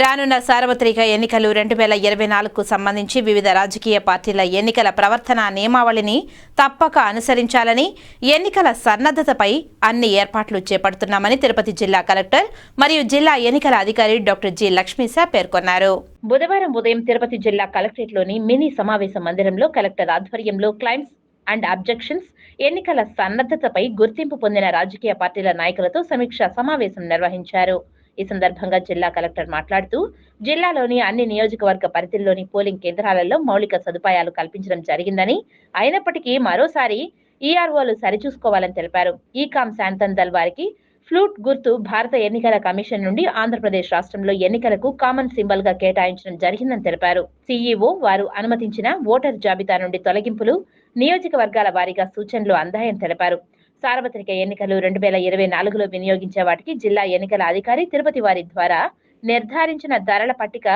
రానున్న సార్వత్రిక ఎన్నికలు రెండు వేల ఇరవై నాలుగుకు సంబంధించి వివిధ రాజకీయ పార్టీల ఎన్నికల ప్రవర్తన నియమావళిని తప్పక అనుసరించాలని ఎన్నికల సన్నద్ధతపై అన్ని ఏర్పాట్లు చేపడుతున్నామని తిరుపతి జిల్లా కలెక్టర్ మరియు జిల్లా ఎన్నికల అధికారి డాక్టర్ జి లక్ష్మీశా పేర్కొన్నారు. బుధవారం ఉదయం తిరుపతి జిల్లా కలెక్టరేట్లోని మినీ సమావేశ మందిరంలో కలెక్టర్ ఆధ్వర్యంలో క్లైమ్స్ అండ్ అబ్జెక్షన్స్ ఎన్నికల సన్నద్ధతపై గుర్తింపు పొందిన రాజకీయ పార్టీల నాయకులతో సమీక్షా సమావేశం నిర్వహించారు. ఈ సందర్భంగా జిల్లా కలెక్టర్ మాట్లాడుతూ జిల్లాలోని అన్ని నియోజకవర్గ పరిధిలోని పోలింగ్ కేంద్రాలలో మౌలిక సదుపాయాలు కల్పించడం జరిగిందని అయినప్పటికీ మరోసారి ఈఆర్ఓలు సరిచూసుకోవాలని తెలిపారు. ఈకామ్ శాంతన్ దల్ వారికి ఫ్లూట్ గుర్తు భారత ఎన్నికల కమిషన్ నుండి ఆంధ్రప్రదేశ్ రాష్ట్రంలో ఎన్నికలకు కామన్ సింబల్గా కేటాయించడం జరిగిందని తెలిపారు. సీఈఓ వారు అనుమతించిన ఓటర్ జాబితా నుండి తొలగింపులు నియోజకవర్గాల వారీగా సూచనలు అందాయని తెలిపారు. సార్వత్రిక ఎన్నికలు రెండు వేల ఇరవై నాలుగులో వినియోగించే వాటికి జిల్లా ఎన్నికల అధికారి తిరుపతి వారి ద్వారా నిర్ధారించిన ధరల పట్టిక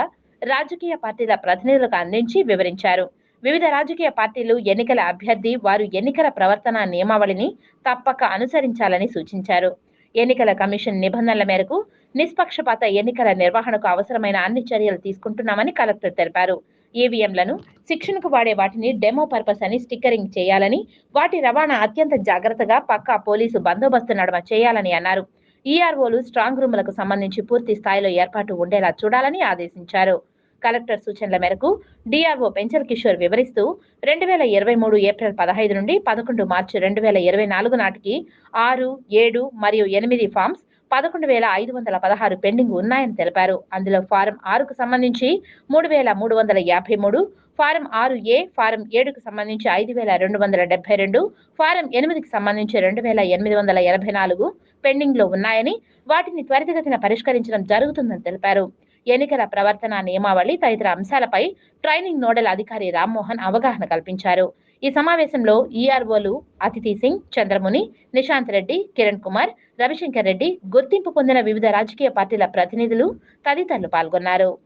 రాజకీయ పార్టీల ప్రతినిధులకు అందించి వివరించారు. వివిధ రాజకీయ పార్టీలు ఎన్నికల అభ్యర్థి వారు ఎన్నికల ప్రవర్తన నియమావళిని తప్పక అనుసరించాలని సూచించారు. ఎన్నికల కమిషన్ నిబంధనల మేరకు నిష్పక్షపాత ఎన్నికల నిర్వహణకు అవసరమైన అన్ని చర్యలు తీసుకుంటున్నామని కలెక్టర్ తెలిపారు. ఈవీఎంలను శిక్షణకు వాడే వాటిని డెమో పర్పస్ అని స్టిక్కరింగ్ చేయాలని వాటి రవాణా అత్యంత జాగ్రత్తగా పక్కా పోలీసు బందోబస్తు నడమ చేయాలని అన్నారు. ఈఆర్ఓలు స్ట్రాంగ్ రూములకు సంబంధించి పూర్తి స్థాయిలో ఏర్పాటు ఉండేలా చూడాలని ఆదేశించారు. కలెక్టర్ సూచనల మేరకు డిఆర్ఓ పెంచల్ కిషోర్ వివరిస్తూ రెండు వేల ఇరవై మూడు ఏప్రిల్ పదహైదు నుండి పదకొండు మార్చి రెండు వేల ఇరవై నాలుగు నాటికి ఆరు ఏడు మరియు ఎనిమిది ఫామ్స్ పదకొండు వేల ఐదు వందల పదహారు పెండింగ్ ఉన్నాయని తెలిపారు. అందులో ఫారం ఆరుకు సంబంధించి మూడు వేల మూడు వందల యాభై మూడు ఫారం ఆరు ఏ ఫారం ఏడుకు సంబంధించి ఐదు వేల రెండు వందల డెబ్బై రెండు ఫారం ఎనిమిదికి సంబంధించి రెండు వేల ఎనిమిది వందల ఎనభై నాలుగు పెండింగ్లో ఉన్నాయని వాటిని త్వరితగతిన పరిష్కరించడం జరుగుతుందని తెలిపారు. ఎన్నికల ప్రవర్తన నియమావళి తదితర అంశాలపై ట్రైనింగ్ నోడల్ అధికారి రామ్మోహన్ అవగాహన కల్పించారు. ఈ సమావేశంలో ఈఆర్ఓలు అతిథి సింగ్ చంద్రముని నిశాంత్ రెడ్డి కిరణ్ కుమార్ రవిశంకర్ రెడ్డి గుర్తింపు పొందిన వివిధ రాజకీయ పార్టీల ప్రతినిధులు తదితరులు పాల్గొన్నారు.